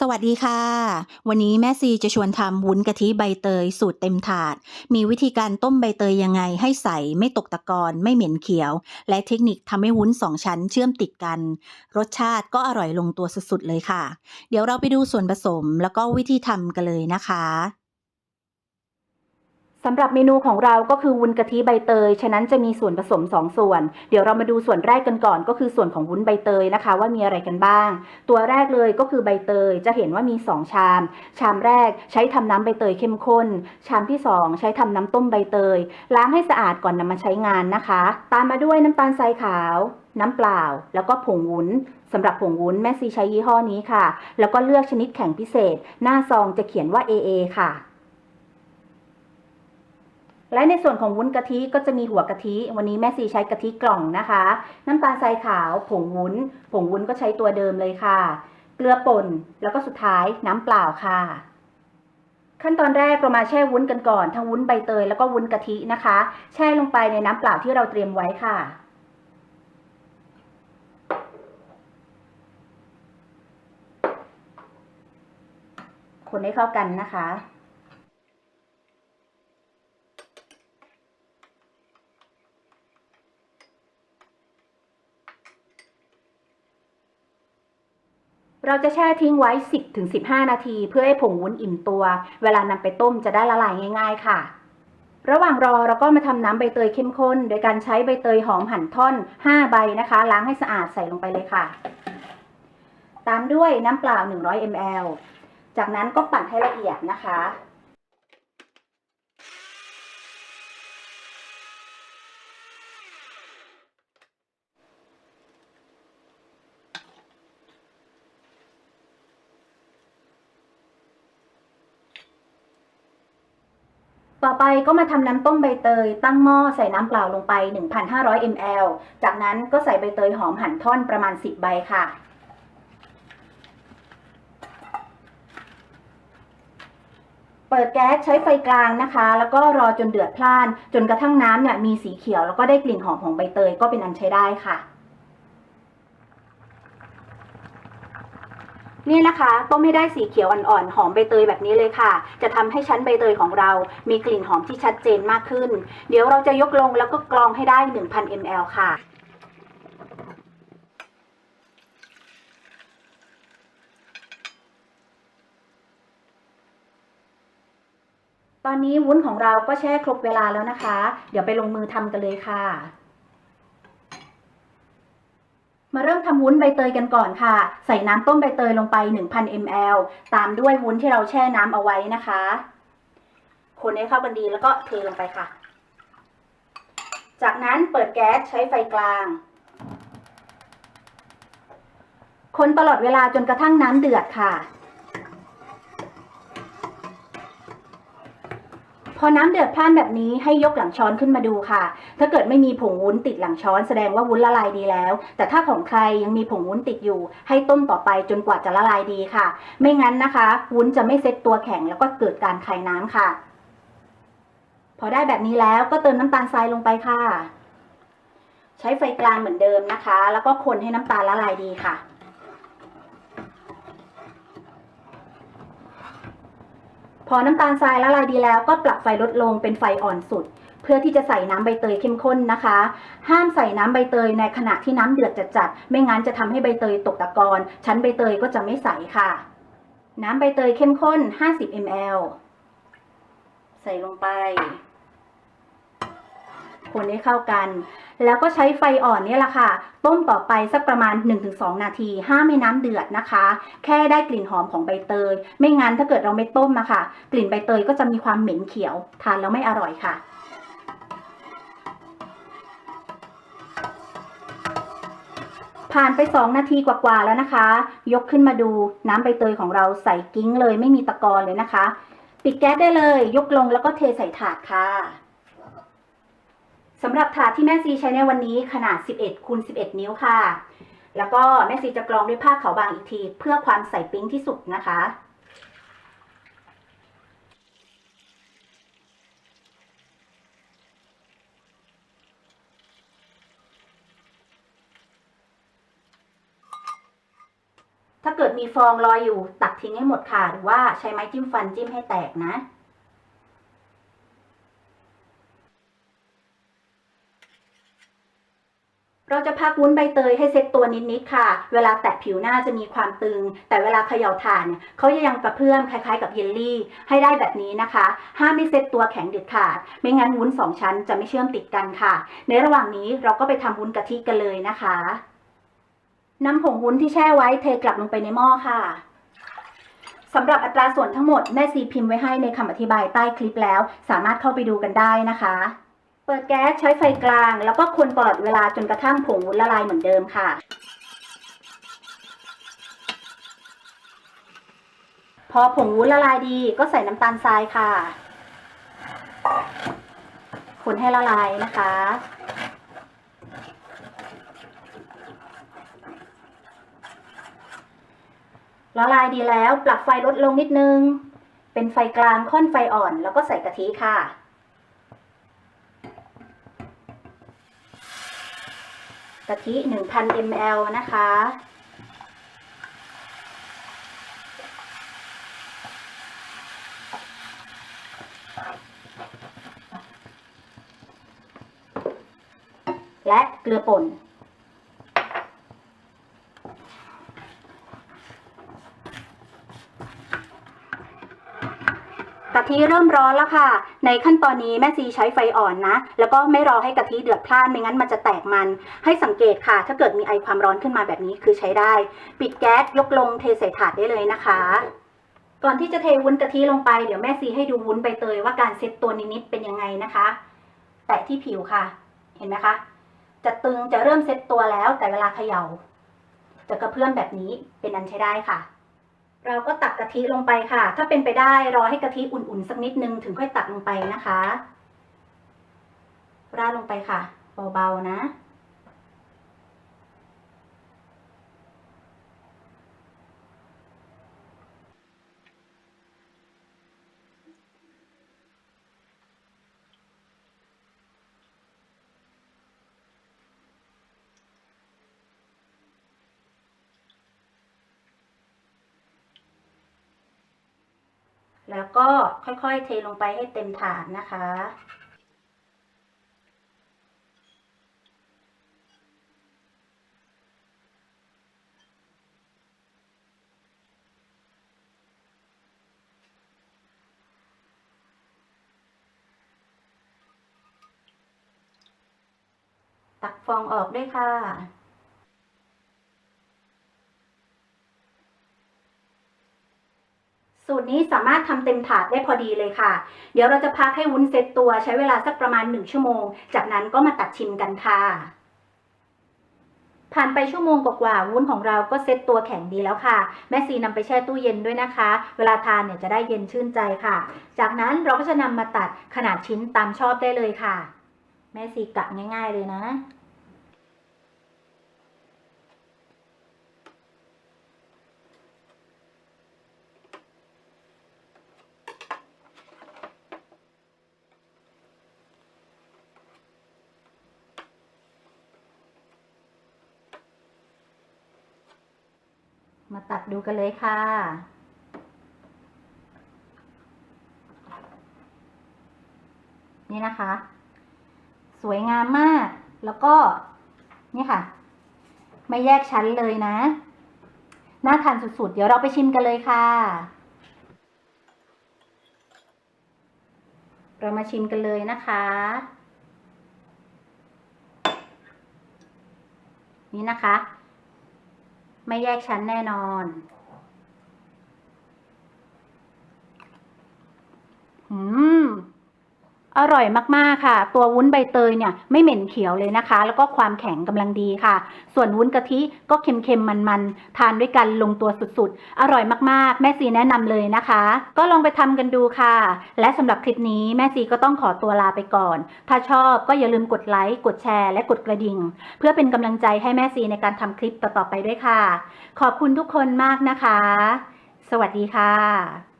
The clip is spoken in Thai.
สวัสดีค่ะ วันนี้แม่ซีจะชวนทำวุ้นกะทิใบเตยสูตรเต็มถาด มีวิธีการต้มใบเตยยังไงให้ใสไม่ตกตะกอนไม่เหม็นเขียว และเทคนิคทำให้วุ้นสองชั้นเชื่อมติดกัน รสชาติก็อร่อยลงตัวสุดๆเลยค่ะ เดี๋ยวเราไปดูส่วนผสมแล้วก็วิธีทำกันเลยนะคะ สำหรับเมนูของเราก็คือวุ้นกะทิใบเตย ฉะนั้นจะมีส่วนผสม 2 ส่วน เดี๋ยวเรามาดูส่วนแรกกันก่อน ก็คือส่วนของวุ้นใบเตยนะคะ ว่ามีอะไรกันบ้าง ตัวแรกเลยก็คือใบเตย จะเห็นว่ามี 2 ชาม ชามแรกใช้ทำน้ำใบเตยเข้มข้น ชามที่ 2 ใช้ทำน้ำต้มใบเตย ล้างให้สะอาดก่อนนำมาใช้งานนะคะ ตามมาด้วยน้ำตาลทรายขาว น้ำเปล่า แล้วก็ผงวุ้นสำหรับผงวุ้นแม่ซีใช้ยี่ห้อนี้ค่ะ แล้วก็เลือกชนิดแข็งพิเศษ หน้าซองจะเขียนว่า AA ค่ะ และในส่วนของวุ้นกะทิก็จะมีหัวกะทิ วันนี้แม่ซีใช้กะทิกล่องนะคะ น้ำตาลทรายขาว ผงวุ้น ผงวุ้นก็ใช้ตัวเดิมเลยค่ะ เกลือป่น แล้วก็สุดท้ายน้ำเปล่าค่ะ ขั้นตอนแรกเรามาแช่วุ้นกันก่อน ทั้งวุ้นใบเตยแล้วก็วุ้นกะทินะคะ แช่ลงไปในน้ำเปล่าที่เราเตรียมไว้ค่ะคนให้เข้ากันนะคะ เราจะแช่ทิ้งไว้ 10-15 นาที เพื่อให้ผงวุ้นอิ่มตัว เวลานำไปต้มจะได้ละลายง่าย ๆ ค่ะ ระหว่างรอเราก็มาทำน้ำใบเตยเข้มข้น โดยการใช้ใบเตยหอมหั่นท่อน 5 ใบนะคะ ล้างให้สะอาดใส่ลงไปเลยค่ะ ตามด้วยน้ำเปล่า 100 ml จากนั้นก็ปั่นให้ละเอียดนะคะ ต่อไปก็มาทำน้ำต้มใบเตย ตั้งหม้อใส่น้ำเปล่าลงไป 1,500 ml จากนั้นก็ใส่ใบเตยหอมหั่นท่อนประมาณ 10 ใบค่ะ เปิดแก๊สใช้ไฟกลางนะคะ แล้วก็รอจนเดือดพล่าน จนกระทั่งน้ำเนี่ยมีสีเขียวแล้วก็ได้กลิ่นหอมของใบเตยก็เป็นอันใช้ได้ค่ะ นี่นะคะต้มให้ได้สีเขียวอ่อนๆ หอมใบเตยแบบนี้เลยค่ะ จะทำให้ชั้นใบเตยของเรา มีกลิ่นหอมที่ชัดเจนมากขึ้น เดี๋ยวเราจะยกลงแล้วก็กรองให้ได้ 1,000 ml ค่ะตอนนี้วุ้นของเราก็แช่ครบเวลาแล้วนะคะ เดี๋ยวไปลงมือทำกันเลยค่ะ มาเริ่มทำวุ้นใบเตยกันก่อนค่ะ ใส่น้ำต้มใบเตยลงไป 1,000 ml ตามด้วยวุ้นที่เราแช่น้ำเอาไว้นะคะ คนให้เข้ากันดีแล้วก็เทลงไปค่ะ จากนั้นเปิดแก๊สใช้ไฟกลาง คนตลอดเวลาจนกระทั่งน้ำเดือดค่ะ อน้ำเดือดพล่านแบบนี้ให้ยกหลังช้อนขึ้นมาดูค่ะ ถ้าเกิดไม่มีผงวุ้นติดหลังช้อนแสดงว่าวุ้นละลายดีแล้ว แต่ถ้าของใครยังมีผงวุ้นติดอยู่ ให้ต้มต่อไปจนกว่าจะละลายดีค่ะ ไม่งั้นนะคะ วุ้นจะไม่เซ็ตตัวแข็งแล้วก็เกิดการคายน้ำค่ะ พอได้แบบนี้แล้วก็เติมน้ำตาลทรายลงไปค่ะ ใช้ไฟกลางเหมือนเดิมนะคะ แล้วก็คนให้น้ำตาลละลายดีค่ะ อน้ำตาลทรายละลายดีแล้วก็ปรับไฟลดลงเป็นไฟอ่อนสุด เพื่อที่จะใส่น้ำใบเตยเข้มข้นนะคะ ห้ามใส่น้ำใบเตยในขณะที่น้ำเดือดจัดๆไม่งั้นจะทำให้ใบเตยตกตะกอนชั้นใบเตยก็จะไม่ใสค่ะ น้ำใบเตยเข้มข้น 50 ml ใส่ลงไป คนให้เข้ากัน แล้วก็ใช้ไฟอ่อนนี่แหละค่ะ ต้มต่อไปสักประมาณ 1-2 นาทีห้ามให้น้ำเดือดนะคะ แค่ได้กลิ่นหอมของใบเตย ไม่งั้นถ้าเกิดเราไม่ต้มอะค่ะ กลิ่นใบเตยก็จะมีความเหม็นเขียว ทานแล้วไม่อร่อยค่ะผ่านไป 2 นาทีกว่าๆแล้วนะคะ ยกขึ้นมาดูน้ำใบเตยของเราใส่กิ้งเลยไม่มีตะกอนเลยนะคะ ปิดแก๊สได้เลย ยกลงแล้วก็เทใส่ถาดค่ะ สำหรับถาดที่แม่ซีใช้ในวันนี้ขนาด 11คูณ11 นิ้วค่ะ แล้วก็แม่ซีจะกรองด้วยผ้าขาวบางอีกที เพื่อความใสปิ๊งที่สุดนะคะถ้าเกิดมีฟองลอยอยู่ตักทิ้งให้หมดค่ะ หรือว่าใช้ไม้จิ้มฟันจิ้มให้แตกนะ เราจะพักวุ้นใบเตยให้เซ็ตตัวนิดๆค่ะ เวลาแตะผิวหน้าจะมีความตึง แต่เวลาเขย่าถ่านเนี่ยเขาจะยังกระเพื่อมคล้ายๆกับเยลลี่ ให้ได้แบบนี้นะคะ ห้ามไม่เซ็ตตัวแข็งเด็ดขาด ไม่งั้นวุ้นสองชั้นจะไม่เชื่อมติดกันค่ะ ในระหว่างนี้เราก็ไปทำวุ้นกะทิกันเลยนะคะน้ำผงวุ้นที่แช่ไว้เทกลับลงไปในหม้อค่ะสำหรับอัตราส่วนทั้งหมดแม่ซีพิมพ์ไว้ให้ในคำอธิบายใต้คลิปแล้ว สามารถเข้าไปดูกันได้นะคะ เปิดแก๊สใช้ไฟกลาง แล้วก็คนตลอดเวลาจนกระทั่งผงวุ้นละลายเหมือนเดิมค่ะ พอผงวุ้นละลายดีก็ใส่น้ำตาลทรายค่ะ คนให้ละลายนะคะ ละลายดีแล้วปรับไฟลดลงนิดนึง เป็นไฟกลางค่อนไฟอ่อน แล้วก็ใส่กะทิค่ะ กะทิ 1,000 ml นะคะ และเกลือป่น กะทิเริ่มร้อนแล้วค่ะ ในขั้นตอนนี้แม่ซีใช้ไฟอ่อนนะ แล้วก็ไม่รอให้กะทิเดือดพล่านไม่งั้นมันจะแตกมัน ให้สังเกตค่ะ ถ้าเกิดมีไอความร้อนขึ้นมาแบบนี้คือใช้ได้ ปิดแก๊สยกลงเทใส่ถาดได้เลยนะคะ ก่อนที่จะเทวุ้นกะทิลงไปเดี๋ยวแม่ซีให้ดูวุ้นใบเตยว่าการเซ็ตตัวนิดๆเป็นยังไงนะคะ แตะที่ผิวค่ะ เห็นไหมคะ จะตึงจะเริ่มเซ็ตตัวแล้วแต่เวลาเขย่าจะกระเพื่อมแบบนี้เป็นอันใช้ได้ค่ะ เราก็ตักกะทิลงไปค่ะ ถ้าเป็นไปได้รอให้กะทิอุ่นๆสักนิดนึงถึงค่อยตักลงไปนะคะ ราดลงไปค่ะเบาๆนะ แล้วก็ค่อยๆ เทลงไปให้เต็มถาดนะคะ ตักฟองออกด้วยค่ะ สูตรนี้สามารถทำเต็มถาดได้พอดีเลยค่ะ เดี๋ยวเราจะพักให้วุ้นเซตตัวใช้เวลาสักประมาณ 1 ชั่วโมง จากนั้นก็มาตัดชิมกันค่ะ ผ่านไปชั่วโมงกว่าวุ้นของเราก็เซตตัวแข็งดีแล้วค่ะ แม่ซีนำไปแช่ตู้เย็นด้วยนะคะ เวลาทานเนี่ยจะได้เย็นชื่นใจค่ะ จากนั้นเราก็จะนำมาตัดขนาดชิ้นตามชอบได้เลยค่ะ แม่ซีกะง่าย ๆ เลยนะ มาตัดดูกันเลยค่ะ นี่นะคะ สวยงามมาก แล้วก็ นี่ค่ะ ไม่แยกชั้นเลยนะ น่าทานสุดๆ เดี๋ยวเราไปชิมกันเลยค่ะ เรามาชิมกันเลยนะคะ นี่นะคะ ไม่แยกชั้นแน่นอน อืม อร่อยมากๆค่ะ ตัววุ้นใบเตยเนี่ยไม่เหม็นเขียวเลยนะคะ แล้วก็ความแข็งกำลังดีค่ะ ส่วนวุ้นกะทิก็เค็มๆมันๆ ทานด้วยกันลงตัวสุดๆ อร่อยมากๆ แม่ซีแนะนำเลยนะคะ ก็ลองไปทำกันดูค่ะ และสำหรับคลิปนี้แม่ซีก็ต้องขอตัวลาไปก่อน ถ้าชอบก็อย่าลืมกดไลค์กดแชร์และกดกระดิ่ง เพื่อเป็นกำลังใจให้แม่ซีในการทำคลิปต่อๆไปด้วยค่ะ ขอบคุณทุกคนมากนะคะ สวัสดีค่ะ